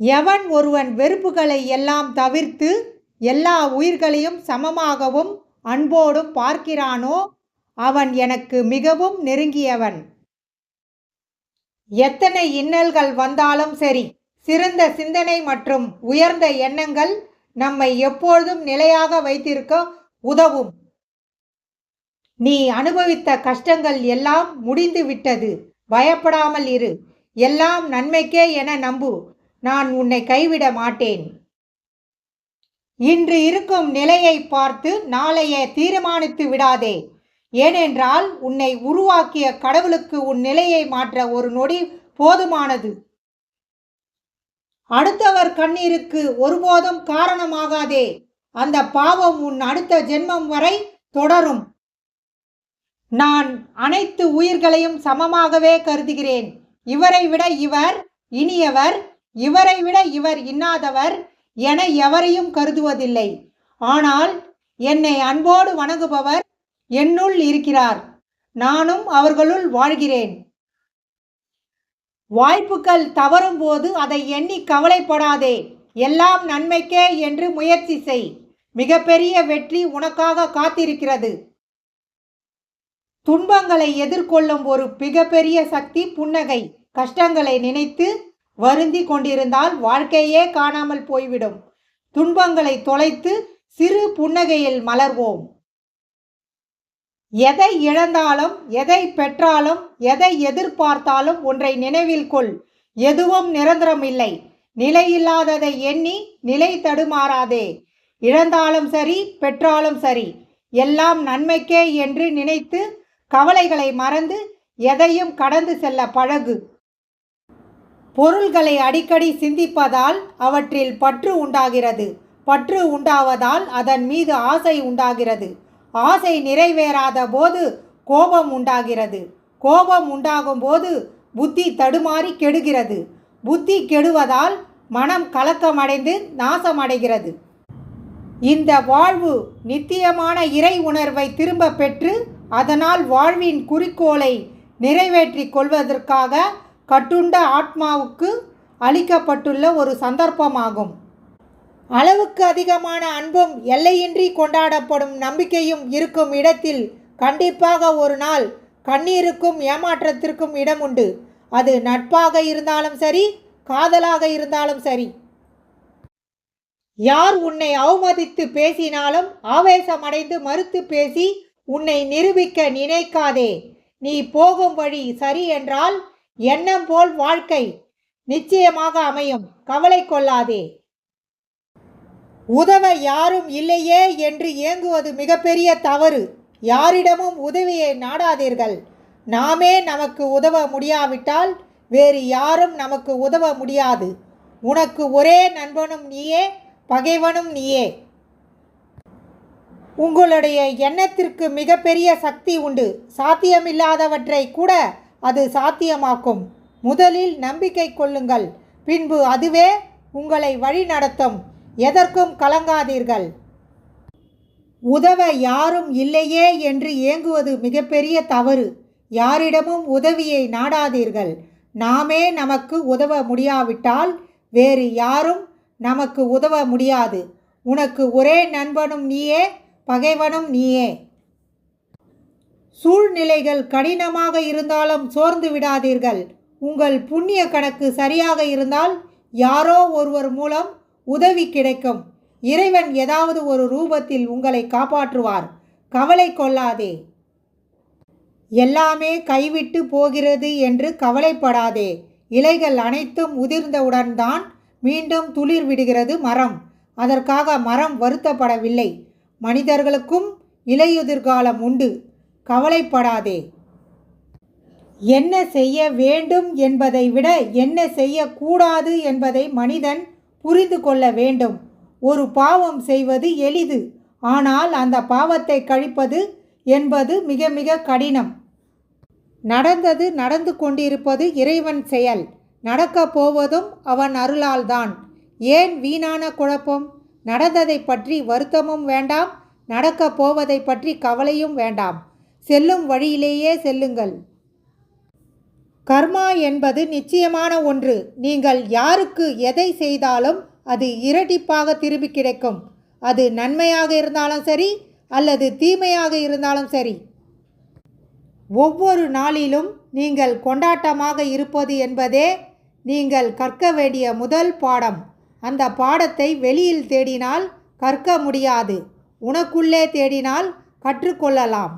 எவன் ஒருவன் வெறுப்புகளை எல்லாம் தவிர்த்து எல்லா உயிர்களையும் சமமாகவும் அன்போடும் பார்க்கிறானோ அவன் எனக்கு மிகவும் நெருங்கியவன். எத்தனை இன்னல்கள் வந்தாலும் சரி சிறந்த சிந்தனை மற்றும் உயர்ந்த எண்ணங்கள் நம்மை எப்பொழுதும் நிலையாக வைத்திருக்க உதவும். நீ அனுபவித்த கஷ்டங்கள் எல்லாம் முடிந்து விட்டது பயப்படாமல் இரு. எல்லாம் நன்மைக்கே என நம்பு. நான் உன்னை கைவிட மாட்டேன். இன்று இருக்கும் நிலையை பார்த்து நாளைய தீர்மானித்து விடாதே. ஏனென்றால் உன்னை உருவாக்கிய கடவுளுக்கு உன் நிலையை மாற்ற ஒரு நொடி போதுமானது. அடுத்தவர் கண்ணீருக்கு ஒருபோதும் காரணமாகாதே. அந்த பாவம் உன் அடுத்த ஜென்மம் வரை தொடரும். நான் அனைத்து உயிர்களையும் சமமாகவே கருதுகிறேன். இவரை விட இவர் இனியவர் இவரை விட இவர் இன்னாதவர் என எவரையும் கருதுவதில்லை. ஆனால் என்னை அன்போடு வணங்குபவர் என்னுள் இருக்கிறார். நானும் அவர்களுள் வாழ்கிறேன். வாய்ப்புகள் தவறும் போது அதை எண்ணி கவலைப்படாதே. எல்லாம் நன்மைக்கே என்று முயற்சி செய். மிகப்பெரிய வெற்றி உனக்காக காத்திருக்கிறது. துன்பங்களை எதிர்கொள்ளும் ஒரு மிகப்பெரிய சக்தி புன்னகை. கஷ்டங்களை நினைத்து வருந்தி கொண்டிருந்தால் வாழ்க்கையே காணாமல் போய்விடும். துன்பங்களை தொலைத்து சிறு புன்னகையில் மலர்வோம். எதை இழந்தாலும் எதை பெற்றாலும் எதை எதிர்பார்த்தாலும் ஒன்றை நினைவில் கொள். எதுவும் நிரந்தரம் இல்லை நிலையில்லாததை எண்ணி நிலை தடுமாறாதே. இழந்தாலும் சரி பெற்றாலும் சரி எல்லாம் நன்மைக்கே என்று நினைத்து கவலைகளை மறந்து எதையும் கடந்து செல்ல பழகு. பொருள்களை அடிக்கடி சிந்திப்பதால் அவற்றில் பற்று உண்டாகிறது. பற்று உண்டாவதால் அதன் மீது ஆசை உண்டாகிறது. ஆசை நிறைவேறாத போது கோபம் உண்டாகிறது. கோபம் உண்டாகும் போது புத்தி தடுமாறி கெடுகிறது. புத்தி கெடுவதால் மனம் கலக்கமடைந்து நாசமடைகிறது. இந்த வாழ்வு நித்தியமான இறை உணர்வை திரும்ப பெற்று அதனால் வாழ்வின் குறிக்கோளை நிறைவேற்றிக் கொள்வதற்காக கட்டுண்ட ஆத்மாவுக்கு அளிக்கப்பட்டுள்ள ஒரு சந்தர்ப்பமாகும். அளவுக்கு அதிகமான அன்பும் எல்லையின்றி கொண்டாடப்படும் நம்பிக்கையும் இருக்கும் இடத்தில் கண்டிப்பாக ஒரு நாள் கண்ணீருக்கும் ஏமாற்றத்திற்கும் இடம் உண்டு. அது நட்பாக இருந்தாலும் சரி காதலாக இருந்தாலும் சரி. யார் உன்னை அவமதித்து பேசினாலும் ஆவேசமடைந்து மறுத்து பேசி உன்னை நிரூபிக்க நினைக்காதே. நீ போகும் வழி சரி என்றால் எண்ணம் போல் வாழ்க்கை நிச்சயமாக அமையும். கவலை கொள்ளாதே. உதவ யாரும் இல்லையே என்று ஏங்குவது மிகப்பெரிய தவறு. யாரிடமும் உதவியை நாடாதீர்கள். நாமே நமக்கு உதவ முடியாவிட்டால் வேறு யாரும் நமக்கு உதவ முடியாது. உனக்கு ஒரே நண்பனும் நீயே பகைவனும் நீயே. உங்களுடைய எண்ணத்திற்கு மிகப்பெரிய சக்தி உண்டு. சாத்தியமில்லாதவற்றை கூட அது சாத்தியமாக்கும். முதலில் நம்பிக்கை கொள்ளுங்கள். பின்பு அதுவே உங்களை வழி நடத்தும். எதற்கும் கலங்காதீர்கள். உதவ யாரும் இல்லையே என்று ஏங்குவது மிகப்பெரிய தவறு. யாரிடமும் உதவியை நாடாதீர்கள். நாமே நமக்கு உதவ முடியாவிட்டால் வேறு யாரும் நமக்கு உதவ முடியாது. உனக்கு ஒரே நண்பனும் நீயே பகைவனும் நீயே. சூழ்நிலைகள் கடினமாக இருந்தாலும் சோர்ந்து விடாதீர்கள். உங்கள் புண்ணிய கணக்கு சரியாக இருந்தால் யாரோ ஒருவர் மூலம் உதவி கிடைக்கும். இறைவன் ஏதாவது ஒரு ரூபத்தில் உங்களை காப்பாற்றுவார். கவலை கொள்ளாதே. எல்லாமே கைவிட்டு போகிறது என்று கவலைப்படாதே. இலைகள் அனைத்தும் உதிர்ந்தவுடன் தான் மீண்டும் துளிர் விடுகிறது மரம். அதற்காக மரம் வருத்தப்படவில்லை. மனிதர்களுக்கும் இலையுதிர்காலம் உண்டு. கவலைப்படாதே. என்ன செய்ய வேண்டும் என்பதை விட என்ன செய்யக்கூடாது என்பதை மனிதன் புரிந்து கொள்ள வேண்டும். ஒரு பாவம் செய்வது எளிது ஆனால் அந்த பாவத்தை கழிப்பது என்பது மிக மிக கடினம். நடந்தது நடந்து கொண்டிருப்பது இறைவன் செயல் நடக்கப் போவதும் அவன் அருளால்தான். ஏன் வீணான குழப்பம்? நடந்ததை பற்றி வருத்தமும் வேண்டாம் நடக்கப் போவதை பற்றி கவலையும் வேண்டாம். செல்லும் வழியிலேயே செல்லுங்கள். கர்மா என்பது நிச்சயமான ஒன்று. நீங்கள் யாருக்கு எதை செய்தாலும் அது இரட்டிப்பாக திரும்பி கிடைக்கும். அது நன்மையாக இருந்தாலும் சரி அல்லது தீமையாக இருந்தாலும் சரி. ஒவ்வொரு நாளிலும் நீங்கள் கொண்டாட்டமாக இருப்பது என்பதே நீங்கள் கற்க வேண்டிய முதல் பாடம். அந்த பாடத்தை வெளியில் தேடினால் கற்க முடியாது. உனக்குள்ளே தேடினால் கற்றுக்கொள்ளலாம்.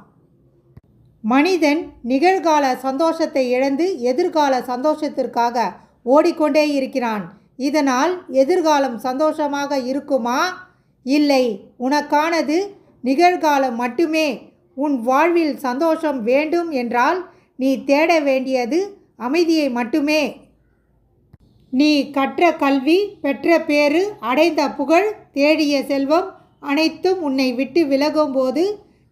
மனிதன் நிகழ்கால சந்தோஷத்தை இழந்து எதிர்கால சந்தோஷத்திற்காக ஓடிக்கொண்டே இருக்கிறான். இதனால் எதிர்காலம் சந்தோஷமாக இருக்குமா? இல்லை. உனக்கானது நிகழ்காலம் மட்டுமே. உன் வாழ்வில் சந்தோஷம் வேண்டும் என்றால் நீ தேட வேண்டியது அமைதியை மட்டுமே. நீ கற்ற கல்வி பெற்ற பேறு அடைந்த புகழ் தேடிய செல்வம் அனைத்தும் உன்னை விட்டு விலகும்போது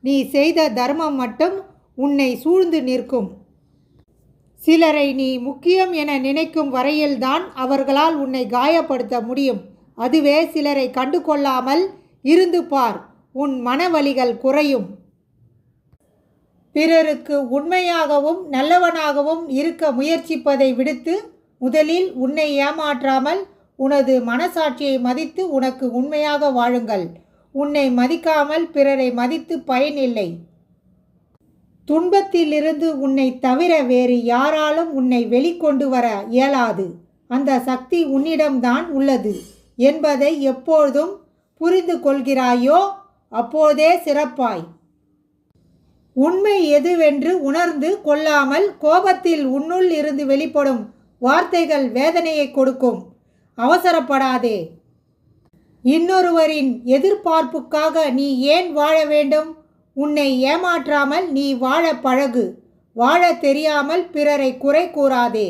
நீ செய்த தர்மம் மட்டும் உன்னை சூழ்ந்து நிற்கும். சிலரை நீ முக்கியம் என நினைக்கும் வரையில்தான் அவர்களால் உன்னை காயப்படுத்த முடியும். அதுவே சிலரை கண்டு கொள்ளாமல் இருந்து பார். உன் மனவலிகள் குறையும். பிறருக்கு உண்மையாகவும் நல்லவனாகவும் இருக்க முயற்சிப்பதை விடுத்து முதலில் உன்னை ஏமாற்றாமல் உனது மனசாட்சியை மதித்து உனக்கு உண்மையாக வாழுங்கள். உன்னை மதிக்காமல் பிறரை மதித்து பயனில்லை துன்பத்திலிருந்து உன்னை தவிர வேறு யாராலும் உன்னை வெளிக்கொண்டு வர இயலாது. அந்த சக்தி உன்னிடம்தான் உள்ளது. என்பதை எப்பொழுதும் புரிந்து கொள்கிறாயோ அப்போதே சிறப்பாய். உண்மை எதுவென்று உணர்ந்து கொள்ளாமல் கோபத்தில் உன்னுள் இருந்து வெளிப்படும் வார்த்தைகள் வேதனையை கொடுக்கும். அவசரப்படாதே. இன்னொருவரின் எதிர்பார்ப்புக்காக நீ ஏன் வாழ வேண்டும்? உன்னை ஏமாற்றாமல் நீ வாழ பழகு. வாழ தெரியாமல் பிறரை குறை கூறாதே.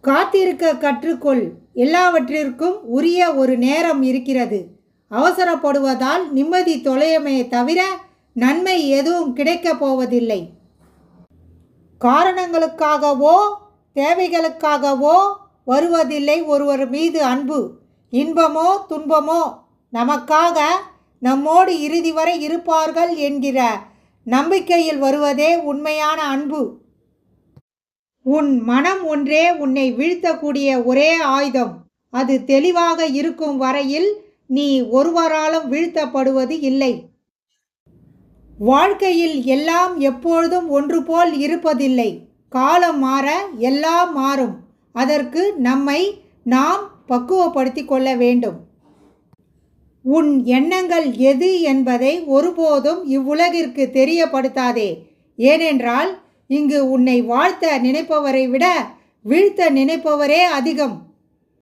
காத்திருக்க கற்றுக்கொள். எல்லாவற்றிற்கும் உரிய ஒரு நேரம் இருக்கிறது. அவசரப்படுவதால் நிம்மதி தொலையுமே தவிர நன்மை எதுவும் கிடைக்கப் போவதில்லை. காரணங்களுக்காகவோ தேவைகளுக்காகவோ வருவதில்லை ஒருவர் மீது அன்பு. இன்பமோ துன்பமோ நமக்காக நம்மோடு இறுதி வரை இருப்பார்கள் என்கிற நம்பிக்கையில் வருவதே உண்மையான அன்பு. உன் மனம் ஒன்றே உன்னை வீழ்த்தக்கூடிய ஒரே ஆயுதம். அது தெளிவாக இருக்கும் வரையில் நீ ஒருவராலும் வீழ்த்தப்படுவது இல்லை. வாழ்க்கையில் எல்லாம் எப்பொழுதும் ஒன்று போல் இருப்பதில்லை. காலம் மாற எல்லாம் மாறும். அதற்கு நம்மை நாம் பக்குவப்படுத்திக் கொள்ள வேண்டும். உன் எண்ணங்கள் எது என்பதை ஒருபோதும் இவ்வுலகிற்கு தெரியப்படுத்தாதே. ஏனென்றால் இங்கு உன்னை வாழ்த்த நினைப்பவரை விட வீழ்த்த நினைப்பவரே அதிகம்.